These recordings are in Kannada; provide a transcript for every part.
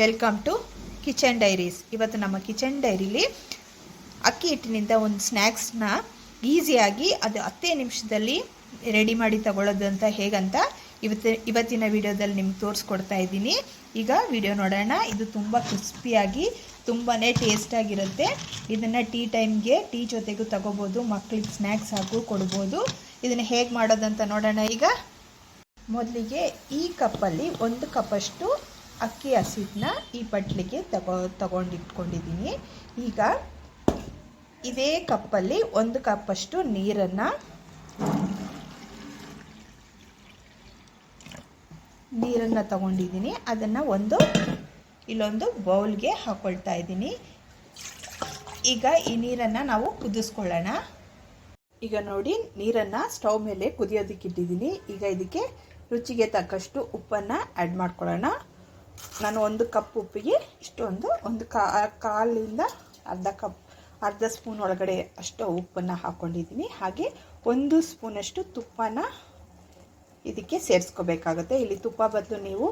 ವೆಲ್ಕಮ್ ಟು ಕಿಚನ್ ಡೈರೀಸ್ ಇವತ್ತು ನಮ್ಮ ಕಿಚನ್ ಡೈರಿಲಿ ಅಕ್ಕಿ ಹಿಟ್ಟಿನಿಂದ ಒಂದು ಸ್ನ್ಯಾಕ್ಸ್ನ ಈಸಿಯಾಗಿ ಅದು ಹತ್ತೇ ನಿಮಿಷದಲ್ಲಿ ರೆಡಿ ಮಾಡಿ ತಗೊಳ್ಳೋದು ಅಂತ ಹೇಗಂತ ಇವತ್ತು, ಇವತ್ತಿನ ವಿಡಿಯೋದಲ್ಲಿ ನಿಮ್ಗೆ ತೋರಿಸ್ಕೊಡ್ತಾ ಇದ್ದೀನಿ. ಈಗ ವಿಡಿಯೋ ನೋಡೋಣ. ಇದು ತುಂಬ ಕ್ರಿಸ್ಪಿಯಾಗಿ ತುಂಬಾ ಟೇಸ್ಟಾಗಿರುತ್ತೆ ಇದನ್ನು ಟೀ ಟೈಮ್ಗೆ ಟೀ ಜೊತೆಗೂ ತಗೋಬೋದು. ಮಕ್ಳಿಗೆ ಸ್ನ್ಯಾಕ್ಸ್ ಹಾಕು ಕೊಡ್ಬೋದು. ಇದನ್ನು ಹೇಗೆ ಮಾಡೋದಂತ ನೋಡೋಣ. ಈಗ ಮೊದಲಿಗೆ ಈ ಕಪ್ಪಲ್ಲಿ ಒಂದು ಕಪ್ಪಷ್ಟು ಅಕ್ಕಿ ಹಸಿಟ್ಟನ್ನ ಈ ಪಟ್ಲಿಗೆ ತಗೋ, ತಗೊಂಡಿಟ್ಕೊಂಡಿದ್ದೀನಿ. ಈಗ ಇದೇ ಕಪ್ಪಲ್ಲಿ ಒಂದು ಕಪ್ಪಷ್ಟು ನೀರನ್ನು ನೀರನ್ನು ತಗೊಂಡಿದ್ದೀನಿ. ಅದನ್ನು ಒಂದು, ಇಲ್ಲೊಂದು ಬೌಲ್ಗೆ ಹಾಕ್ಕೊಳ್ತಾ ಇದ್ದೀನಿ. ಈಗ ಈ ನೀರನ್ನು ನಾವು ಕುದಿಸ್ಕೊಳ್ಳೋಣ. ಈಗ ನೋಡಿ, ನೀರನ್ನು ಸ್ಟವ್ ಮೇಲೆ ಕುದಿಯೋದಕ್ಕಿಟ್ಟಿದ್ದೀನಿ. ಈಗ ಇದಕ್ಕೆ ರುಚಿಗೆ ತಕ್ಕಷ್ಟು ಉಪ್ಪನ್ನು ಆ್ಯಡ್ ಮಾಡ್ಕೊಳ್ಳೋಣ. ನಾನು ಒಂದು ಕಪ್ ಉಪ್ಪಿಗೆ, ಇಷ್ಟೊಂದು ಒಂದು ಕಾ, ಕಾಲಿಂದ ಅರ್ಧ ಕಪ್, ಅರ್ಧ ಸ್ಪೂನ್ ಒಳಗಡೆ ಅಷ್ಟು ಉಪ್ಪನ್ನು ಹಾಕ್ಕೊಂಡಿದ್ದೀನಿ ಹಾಗೆ ಒಂದು ಸ್ಪೂನಷ್ಟು ತುಪ್ಪನ ಇದಕ್ಕೆ ಸೇರಿಸ್ಕೋಬೇಕಾಗುತ್ತೆ. ಇಲ್ಲಿ ತುಪ್ಪ ಬದಲು ನೀವು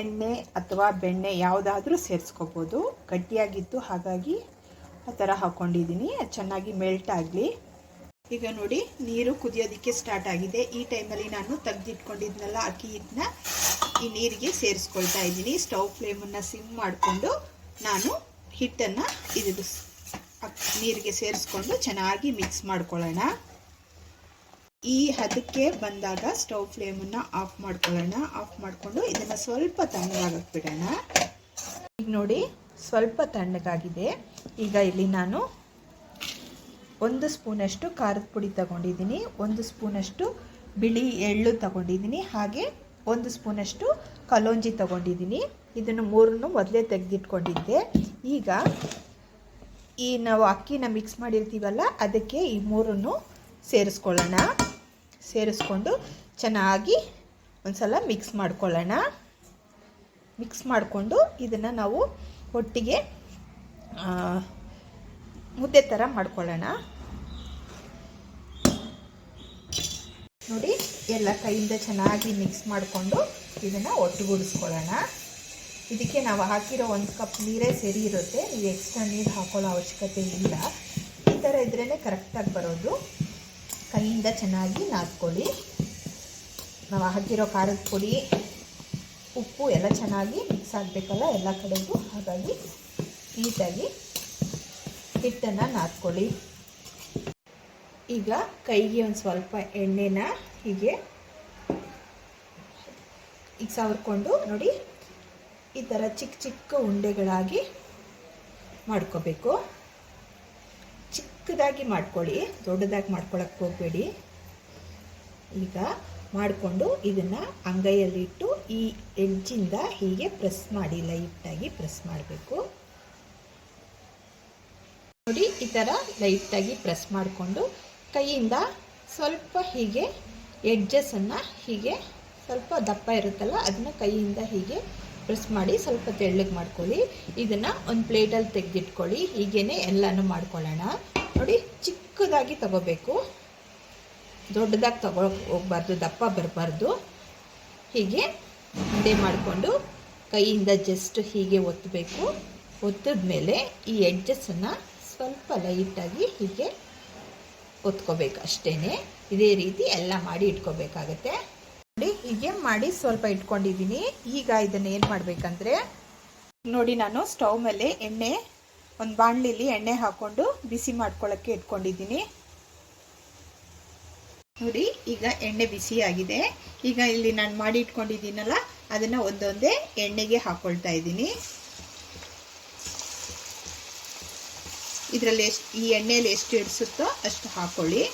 ಎಣ್ಣೆ ಅಥವಾ ಬೆಣ್ಣೆ ಯಾವುದಾದ್ರೂ ಸೇರಿಸ್ಕೋಬೋದು. ಗಟ್ಟಿಯಾಗಿತ್ತು ಹಾಗಾಗಿ ಆ ಥರ ಹಾಕ್ಕೊಂಡಿದ್ದೀನಿ ಚೆನ್ನಾಗಿ ಮೆಲ್ಟ್ ಆಗಲಿ. ಈಗ ನೋಡಿ, ನೀರು ಕುದಿಯೋದಕ್ಕೆ ಸ್ಟಾರ್ಟ್ ಆಗಿದೆ. ಈ ಟೈಮಲ್ಲಿ ನಾನು ತೆಗೆದಿಟ್ಕೊಂಡಿದ್ನಲ್ಲ ಅಕ್ಕಿ ಹಿಟ್ಟನ್ನ ಈ ನೀರಿಗೆ ಸೇರಿಸ್ಕೊಳ್ತಾ ಇದ್ದೀನಿ. ಸ್ಟವ್ ಫ್ಲೇಮನ್ನು ಸಿಮ್ ಮಾಡಿಕೊಂಡು ನಾನು ಹಿಟ್ಟನ್ನು ಇದು ನೀರಿಗೆ ಸೇರಿಸ್ಕೊಂಡು ಚೆನ್ನಾಗಿ ಮಿಕ್ಸ್ ಮಾಡ್ಕೊಳ್ಳೋಣ. ಈ ಹದಕ್ಕೆ ಬಂದಾಗ ಸ್ಟವ್ ಫ್ಲೇಮನ್ನು ಆಫ್ ಮಾಡ್ಕೊಳ್ಳೋಣ. ಆಫ್ ಮಾಡಿಕೊಂಡು ಇದನ್ನು ಸ್ವಲ್ಪ ತಣ್ಣಗಾಗಕ್ಕೆ ಬಿಡೋಣ. ಈಗ ನೋಡಿ, ಸ್ವಲ್ಪ ತಣ್ಣಗಾಗಿದೆ. ಈಗ ಇಲ್ಲಿ ನಾನು ಒಂದು ಸ್ಪೂನಷ್ಟು ಖಾರದ ಪುಡಿ ತಗೊಂಡಿದ್ದೀನಿ. ಒಂದು ಸ್ಪೂನಷ್ಟು ಬಿಳಿ ಎಳ್ಳು ತಗೊಂಡಿದ್ದೀನಿ. ಹಾಗೆ ಒಂದು ಸ್ಪೂನಷ್ಟು ಕಲೋಂಜಿ ತಗೊಂಡಿದ್ದೀನಿ. ಇದನ್ನು ಮೂರನ್ನು ಮೊದಲೇ ತೆಗೆದಿಟ್ಕೊಂಡಿದ್ದೆ. ಈಗ ಈ ನಾವು ಅಕ್ಕಿನ ಮಿಕ್ಸ್ ಮಾಡಿರ್ತೀವಲ್ಲ, ಅದಕ್ಕೆ ಈ ಮೂರನ್ನು ಸೇರಿಸ್ಕೊಳ್ಳೋಣ. ಸೇರಿಸ್ಕೊಂಡು ಚೆನ್ನಾಗಿ ಒಂದು ಸಲ ಮಿಕ್ಸ್ ಮಾಡ್ಕೊಳ್ಳೋಣ. ಮಿಕ್ಸ್ ಮಾಡಿಕೊಂಡು ಇದನ್ನು ನಾವು ಒಟ್ಟಿಗೆ ಮುದ್ದೆ ಥರ ಮಾಡ್ಕೊಳ್ಳೋಣ. ನೋಡಿ, ಎಲ್ಲ ಕೈಯಿಂದ ಚೆನ್ನಾಗಿ ಮಿಕ್ಸ್ ಮಾಡಿಕೊಂಡು ಇದನ್ನು ಒಟ್ಟುಗೂಡಿಸ್ಕೊಳ್ಳೋಣ. ಇದಕ್ಕೆ ನಾವು ಹಾಕಿರೋ ಒಂದು ಕಪ್ ನೀರೇ ಸರಿ ಇರುತ್ತೆ. ನೀವು ಎಕ್ಸ್ಟ್ರಾ ನೀರು ಹಾಕೊಳ್ಳೋ ಅವಶ್ಯಕತೆ ಇಲ್ಲ. ಈ ಥರ ಇದ್ರೇ ಕರೆಕ್ಟಾಗಿ ಬರೋದು. ಕೈಯಿಂದ ಚೆನ್ನಾಗಿ ನಾದ್ಕೊಳ್ಳಿ. ನಾವು ಹಾಕಿರೋ ಖಾರದ ಪುಡಿ, ಉಪ್ಪು ಎಲ್ಲ ಚೆನ್ನಾಗಿ ಮಿಕ್ಸ್ ಆಗಬೇಕಲ್ಲ ಎಲ್ಲ ಕಡೆಗೂ. ಹಾಗಾಗಿ ನೀಟಾಗಿ ಹಿಟ್ಟನ್ನು ನಾದ್ಕೊಳ್ಳಿ. ಈಗ ಕೈಗೆ ಒಂದು ಸ್ವಲ್ಪ ಎಣ್ಣೆನ ಹೀಗೆ ಈಗ ಸವರ್ಕೊಂಡು ನೋಡಿ ಈ ಥರ ಚಿಕ್ಕ ಚಿಕ್ಕ ಉಂಡೆಗಳಾಗಿ ಮಾಡ್ಕೋಬೇಕು. ಚಿಕ್ಕದಾಗಿ ಮಾಡ್ಕೊಳ್ಳಿ, ದೊಡ್ಡದಾಗಿ ಮಾಡ್ಕೊಳಕ್ಕೆ ಹೋಗಬೇಡಿ. ಈಗ ಮಾಡಿಕೊಂಡು ಇದನ್ನು ಅಂಗೈಯಲ್ಲಿಟ್ಟು ಈ ಎಡ್ಜಿಂದ ಹೀಗೆ ಪ್ರೆಸ್ ಮಾಡಿ, ಲೈಟಾಗಿ ಪ್ರೆಸ್ ಮಾಡಬೇಕು. ನೋಡಿ ಈ ಥರ ಲೈಟಾಗಿ ಪ್ರೆಸ್ ಮಾಡಿಕೊಂಡು ಕೈಯಿಂದ ಸ್ವಲ್ಪ ಹೀಗೆ ಎಡ್ಜಸ್ಸನ್ನು ಹೀಗೆ ಸ್ವಲ್ಪ ದಪ್ಪ ಇರುತ್ತಲ್ಲ, ಅದನ್ನು ಕೈಯಿಂದ ಹೀಗೆ ಪ್ರೆಸ್ ಮಾಡಿ ಸ್ವಲ್ಪ ತೆಳ್ಳಗೆ ಮಾಡ್ಕೊಳ್ಳಿ. ಇದನ್ನು ಒಂದು ಪ್ಲೇಟಲ್ಲಿ ತೆಗೆದಿಟ್ಕೊಳ್ಳಿ. ಹೀಗೇ ಎಲ್ಲನೂ ಮಾಡ್ಕೊಳ್ಳೋಣ. ನೋಡಿ, ಚಿಕ್ಕದಾಗಿ ತಗೋಬೇಕು. ದೊಡ್ಡದಾಗಿ ತಗೋ ಹೋಗ್ಬಾರ್ದು, ದಪ್ಪ ಬರಬಾರ್ದು. ಹೀಗೆ ಉಂಡೆ ಮಾಡಿಕೊಂಡು ಕೈಯಿಂದ ಜಸ್ಟ್ ಹೀಗೆ ಒತ್ತಬೇಕು ಒತ್ತಿದ ಮೇಲೆ ಈ ಎಡ್ಜಸ್ಸನ್ನು ಸ್ವಲ್ಪ ಲೈಟಾಗಿ ಹೀಗೆ ಒತ್ಕೋಬೇಕು ಅಷ್ಟೇ ಇದೇ ರೀತಿ ಎಲ್ಲ ಮಾಡಿ ಇಟ್ಕೋಬೇಕಾಗತ್ತೆ. ನೋಡಿ, ಹೀಗೆ ಮಾಡಿ ಸ್ವಲ್ಪ ಇಟ್ಕೊಂಡಿದ್ದೀನಿ. ಈಗ ಇದನ್ನು ಏನು ಮಾಡಬೇಕಂದ್ರೆ, ನೋಡಿ ನಾನು ಸ್ಟವ್ ಮೇಲೆ ಎಣ್ಣೆ, ಒಂದು ಬಾಣಲಿಲಿ ಎಣ್ಣೆ ಹಾಕ್ಕೊಂಡು ಬಿಸಿ ಮಾಡ್ಕೊಳ್ಳೋಕ್ಕೆ ಇಟ್ಕೊಂಡಿದ್ದೀನಿ. ನೋಡಿ, ಈಗ ಎಣ್ಣೆ ಬಿಸಿಯಾಗಿದೆ ಈಗ ಇಲ್ಲಿ ನಾನು ಮಾಡಿ ಇಟ್ಕೊಂಡಿದ್ದೀನಲ್ಲ, ಅದನ್ನು ಒಂದೊಂದೇ ಎಣ್ಣೆಗೆ ಹಾಕ್ಕೊಳ್ತಾ ಇದ್ದೀನಿ. ಇದರಲ್ಲಿ ಎಷ್ಟು, ಈ ಎಣ್ಣೆಯಲ್ಲಿ ಎಷ್ಟು ಇಡಿಸುತ್ತೋ ಅಷ್ಟು ಹಾಕ್ಕೊಳ್ಳಿ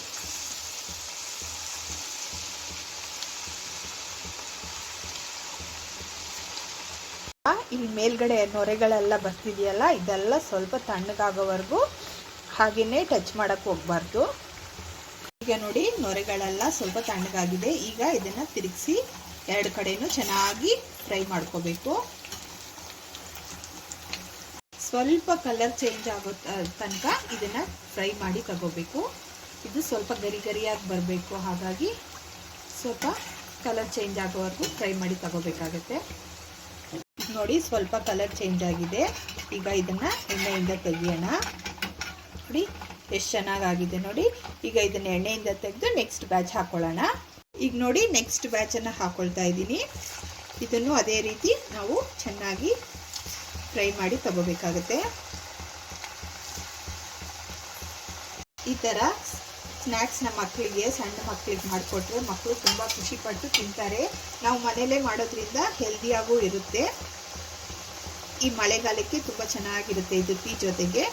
ಇಲ್ಲಿ ಮೇಲ್ಗಡೆ ನೊರೆಗಳೆಲ್ಲ ಬರ್ತಿದೆಯಲ್ಲ, ಇದೆಲ್ಲ ಸ್ವಲ್ಪ ತಣ್ಣಗಾಗೋವರೆಗೂ ಹಾಗೆಯೇ ಟಚ್ ಮಾಡೋಕ್ಕೆ ಹೋಗ್ಬಾರ್ದು. ಈಗ ನೋಡಿ, ನೊರೆಗಳೆಲ್ಲ ಸ್ವಲ್ಪ ತಣ್ಣಗಾಗಿದೆ. ಈಗ ಇದನ್ನು ತಿರುಗಿಸಿ ಎರಡು ಕಡೆಯೂ ಚೆನ್ನಾಗಿ ಫ್ರೈ ಮಾಡ್ಕೋಬೇಕು. ಸ್ವಲ್ಪ ಕಲರ್ ಚೇಂಜ್ ಆಗೋ ತನಕ ಇದನ್ನು ಫ್ರೈ ಮಾಡಿ ತಗೋಬೇಕು. ಇದು ಸ್ವಲ್ಪ ಗರಿ ಗರಿಯಾಗಿ ಬರಬೇಕು. ಹಾಗಾಗಿ ಸ್ವಲ್ಪ ಕಲರ್ ಚೇಂಜ್ ಆಗೋವರೆಗೂ ಫ್ರೈ ಮಾಡಿ ತಗೋಬೇಕಾಗತ್ತೆ. ನೋಡಿ, ಸ್ವಲ್ಪ ಕಲರ್ ಚೇಂಜ್ ಆಗಿದೆ. ಈಗ ಇದನ್ನು ಎಣ್ಣೆಯಿಂದ ತೆಗಿಯೋಣ. ನೋಡಿ, ಎಷ್ಟು ಚೆನ್ನಾಗಾಗಿದೆ ನೋಡಿ. ಈಗ ಇದನ್ನು ಎಣ್ಣೆಯಿಂದ ತೆಗೆದು ನೆಕ್ಸ್ಟ್ ಬ್ಯಾಚ್ ಹಾಕ್ಕೊಳ್ಳೋಣ ಈಗ ನೋಡಿ ನೆಕ್ಸ್ಟ್ ಬ್ಯಾಚನ್ನು ಹಾಕೊಳ್ತಾ ಇದ್ದೀನಿ. ಇದನ್ನು ಅದೇ ರೀತಿ ನಾವು ಚೆನ್ನಾಗಿ ಫ್ರೈ ಮಾಡಿ ತಗೋಬೇಕಾಗುತ್ತೆ. ಈ ಥರ ಸ್ನ್ಯಾಕ್ಸ್ನ ಮಕ್ಕಳಿಗೆ ಸಣ್ಣ ಮಕ್ಕಳಿಗೆ ಮಾಡಿಕೊಟ್ರೆ ಮಕ್ಕಳು ತುಂಬ ಖುಷಿಪಟ್ಟು ತಿಂತಾರೆ. ನಾವು ಮನೆಯಲ್ಲೇ ಮಾಡೋದ್ರಿಂದ ಹೆಲ್ದಿಯಾಗೂ ಇರುತ್ತೆ. ಈ ಮಳೆಗಾಲಕ್ಕೆ ತುಂಬ ಚೆನ್ನಾಗಿರುತ್ತೆ ಇದು ಟೀ ಜೊತೆಗೆ.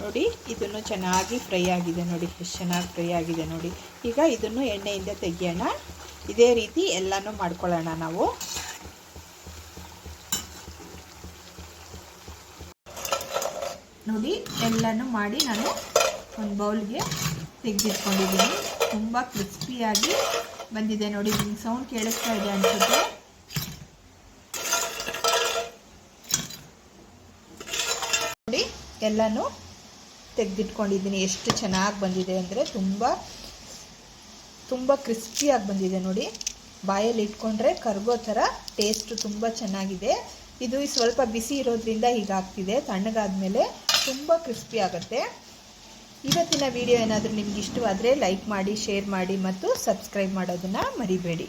ನೋಡಿ, ಇದನ್ನು ಚೆನ್ನಾಗಿ ಫ್ರೈ ಆಗಿದೆ ನೋಡಿ, ಎಷ್ಟು ಚೆನ್ನಾಗಿ ಫ್ರೈ ಆಗಿದೆ ನೋಡಿ. ಈಗ ಇದನ್ನು ಎಣ್ಣೆಯಿಂದ ತೆಗಿಯೋಣ. ಇದೇ ರೀತಿ ಎಲ್ಲನೂ ಮಾಡ್ಕೊಳ್ಳೋಣ ನಾವು. ನೋಡಿ, ಎಲ್ಲನೂ ಮಾಡಿ ನಾನು ಒಂದು ಬೌಲ್ಗೆ ತೆಗೆದಿಟ್ಕೊಂಡಿದ್ದೀನಿ. ತುಂಬ ಕ್ರಿಸ್ಪಿಯಾಗಿ ಬಂದಿದೆ ನೋಡಿ, ನಿಮ್ಗೆ ಸೌಂಡ್ ಕೇಳಿಸ್ತಾ ಇದೆ ಅನ್ಸುತ್ತೆ. ನೋಡಿ, ಎಲ್ಲನೂ ತೆಗೆದಿಟ್ಕೊಂಡಿದ್ದೀನಿ. ಎಷ್ಟು ಚೆನ್ನಾಗಿ ಬಂದಿದೆ ಅಂದರೆ ತುಂಬ ತುಂಬ ಕ್ರಿಸ್ಪಿಯಾಗಿ ಬಂದಿದೆ ನೋಡಿ. ಬಾಯಲ್ಲಿ ಇಟ್ಕೊಂಡ್ರೆ ಕರ್ಗೋ ಥರ ಟೇಸ್ಟು ತುಂಬ ಚೆನ್ನಾಗಿದೆ. ಇದು ಸ್ವಲ್ಪ ಬಿಸಿ ಇರೋದ್ರಿಂದ ಹೀಗಾಗ್ತಿದೆ. ತಣ್ಣಗಾದ್ಮೇಲೆ ತುಂಬ ಕ್ರಿಸ್ಪಿ ಆಗುತ್ತೆ. ಇವತ್ತಿನ ವಿಡಿಯೋ ಏನಾದರೂ ನಿಮ್ಗೆ ಇಷ್ಟವಾದರೆ ಲೈಕ್ ಮಾಡಿ ಶೇರ್ ಮಾಡಿ ಮತ್ತು ಸಬ್ಸ್ಕ್ರೈಬ್ ಮಾಡೋದನ್ನು ಮರಿಬೇಡಿ.